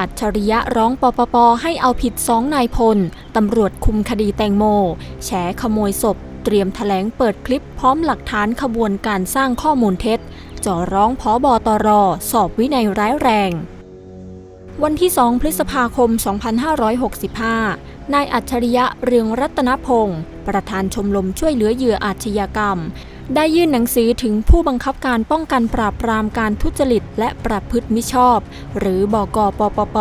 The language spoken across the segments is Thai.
อัจฉริยะร้องปปป ให้เอาผิดสองนายพล ตำรวจคุมคดีแตงโม แฉขโมยศพ เตรียมแถลงเปิดคลิปพร้อมหลักฐานขบวนการสร้างข้อมูลเท็จจ่อร้องพอบอตร สอบวินัยร้ายแรง วันที่ 2 พฤษภาคม 2565 นายอัจฉริยะเรืองรัตนพงศ์ประธานชมรมช่วยเหลือเหยื่ออาชญากรรม ได้ยื่นหนังสือถึงผู้บังคับการป้องกันปราบปรามการทุจริต และประพฤติมิชอบ หรือบกปปป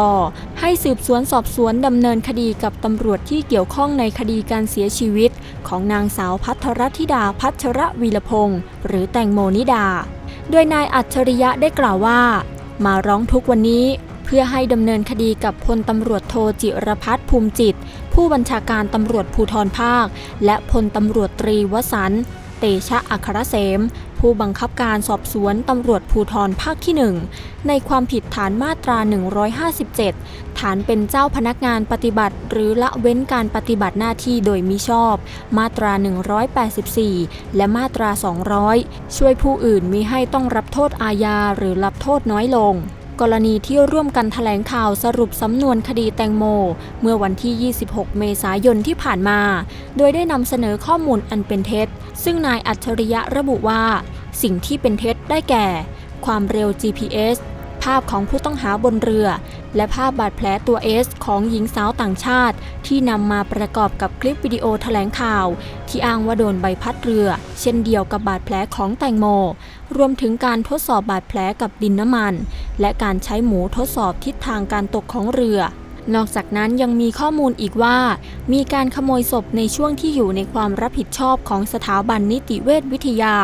ให้สืบสวนสอบสวนดำเนินคดีกับตำรวจที่เกี่ยวข้องในคดีการเสียชีวิต ของนางสาวพัทรธิดาพัชรวีรพงศ์หรือแตงโมนิดา โดยนายอัจฉริยะได้กล่าวว่า มาร้องทุกวันนี้เพื่อให้ดำเนินคดีกับพลตำรวจโทจิรพัฒน์ภูมิจิต ผู้บัญชาการตำรวจภูธรภาค และพลตำรวจตรีวสันต เตชะอัครเสม ผู้บังคับการสอบสวนตำรวจภูธรภาคที่ 1 ในความผิดฐานมาตรา 157 ฐานเป็นเจ้าพนักงานปฏิบัติ หรือละเว้นการปฏิบัติหน้าที่โดยมิชอบ มาตรา 184 และมาตรา 200 ช่วยผู้อื่นมิให้ต้องรับโทษอาญาหรือรับโทษน้อยลง กรณีที่ร่วมกันแถลงข่าวสรุปสำนวนคดีแตงโม เมื่อวันที่ 26 เมษายนที่ผ่านมา โดยได้นำเสนอข้อมูลอันเป็นเท็จ ซึ่งนายอัจฉริยะระบุว่า สิ่งที่เป็นเท็จได้แก่ ความเร็ว GPS ภาพของผู้ต้องหาบนเรือ และภาพบาดแผลตัว S ของหญิงสาวต่างชาติ ที่นำมาประกอบกับคลิปวิดีโอแถลงข่าว ที่อ้างว่าโดนใบพัดเรือ เช่นเดียวกับบาดแผลของแตงโม รวมถึงการทดสอบบาดแผลกับดินน้ำมัน และการใช้หมูทดสอบทิศทางการตกของเรือ นอกจากนั้นยังมีข้อมูลอีกว่า มีการขโมยศพในช่วงที่อยู่ในความรับผิดชอบของสถาบันนิติเวชวิทยา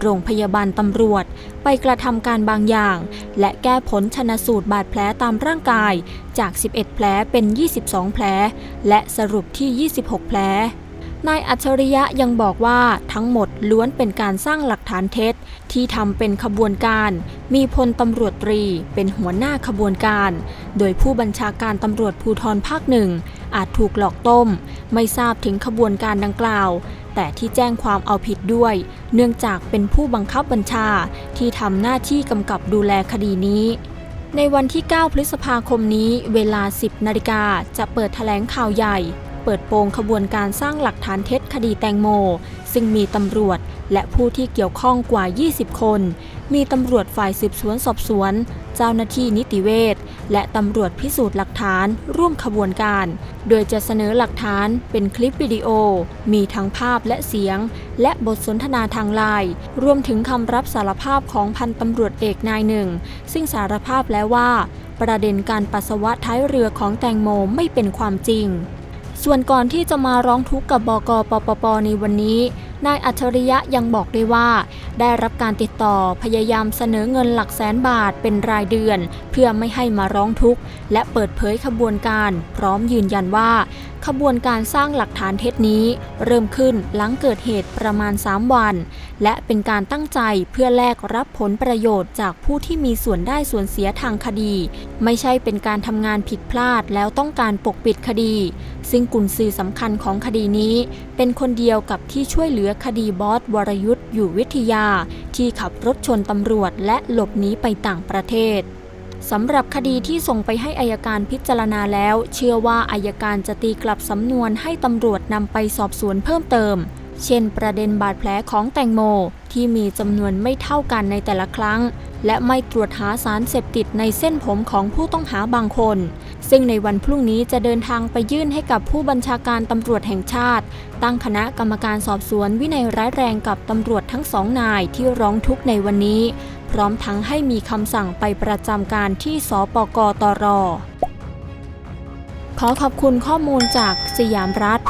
โรงพยาบาลตำรวจ ไปกระทำการบางอย่าง และแก้ผลชนสูตรบาดแผลตามร่างกาย จาก 11 แผลเป็น 22 แผล และสรุปที่ 26 แผล นายอัจฉริยะยังบอกว่าทั้งหมดล้วนเป็นการสร้างหลักฐานเท็จ ที่ทำเป็นขบวนการ มีพลตำรวจตรีเป็นหัวหน้าขบวนการ โดยผู้บัญชาการตำรวจภูธรภาคหนึ่ง อาจถูกหลอกต้ม ไม่ทราบถึงขบวนการดังกล่าว แต่ที่แจ้งความเอาผิดด้วย เนื่องจากเป็นผู้บังคับบัญชาที่ทำหน้าที่กำกับดูแลคดีนี้ในวันที่ 9 พฤษภาคมนี้ เวลา 10 นาฬิกา จะเปิดแถลงข่าวใหญ่ เปิดโปงขบวนการสร้างหลักฐานเท็จคดีแตงโม ซึ่งมีตำรวจและผู้ที่เกี่ยวข้องกว่า 20 คน มีตำรวจฝ่ายสืบสวนสอบสวน เจ้าหน้าที่นิติเวชและตำรวจพิสูจน์หลักฐานร่วมขบวนการ โดยจะเสนอหลักฐานเป็นคลิปวิดีโอ มีทั้งภาพและเสียง และบทสนทนาทางไลน์รวมถึงคำรับสารภาพของพันตำรวจเอกนายหนึ่ง ซึ่งสารภาพแล้วว่า ประเด็นการปัสสาวะท้ายเรือของแตงโมไม่เป็นความจริง ส่วนก่อนที่จะมาร้องทุกข์กับบกปปปในวันนี้ นายอัจฉริยะยังบอกด้วยว่า ได้รับการติดต่อพยายามเสนอเงินหลักแสนบาทเป็นรายเดือน เพื่อไม่ให้มาร้องทุกข์และเปิดเผยขบวนการ พร้อมยืนยันว่า ขบวนการสร้างหลักฐานเท็จนี้ เริ่มขึ้นหลังเกิดเหตุประมาณ 3 วัน และเป็นการตั้งใจเพื่อแลกรับผลประโยชน์จากผู้ที่มีส่วนได้ส่วนเสียทางคดี ไม่ใช่เป็นการทำงานผิดพลาดแล้วต้องการปกปิดคดี ซึ่งกุญซือสำคัญของคดีนี้ เป็นคนเดียวกับที่ช่วยเหลือคดีบอสวรยุทธ์อยู่วิทยา ที่ขับรถชนตำรวจและหลบหนีไปต่างประเทศ สำหรับคดีที่ส่งไปให้อายการพิจารณาแล้ว เชื่อว่าอายการจะตีกลับสำนวนให้ตำรวจนำไปสอบสวนเพิ่มเติม เช่น ประเด็นบาดแผลของแตงโม ที่มีจำนวนไม่เท่ากันในแต่ละครั้ง และไม่ตรวจหาสารเสพติดในเส้นผมของผู้ต้องหาบางคน ซึ่งในวันพรุ่งนี้จะเดินทางไปยื่นให้กับผู้บัญชาการตำรวจแห่งชาติ ตั้งคณะกรรมการสอบสวนวินัยร้ายแรงกับตำรวจทั้งสองนายที่ร้องทุกข์ในวันนี้ พร้อมทั้งให้มีคำสั่งไปประจำการที่สปกตร ขอขอบคุณข้อมูลจากสยามรัฐ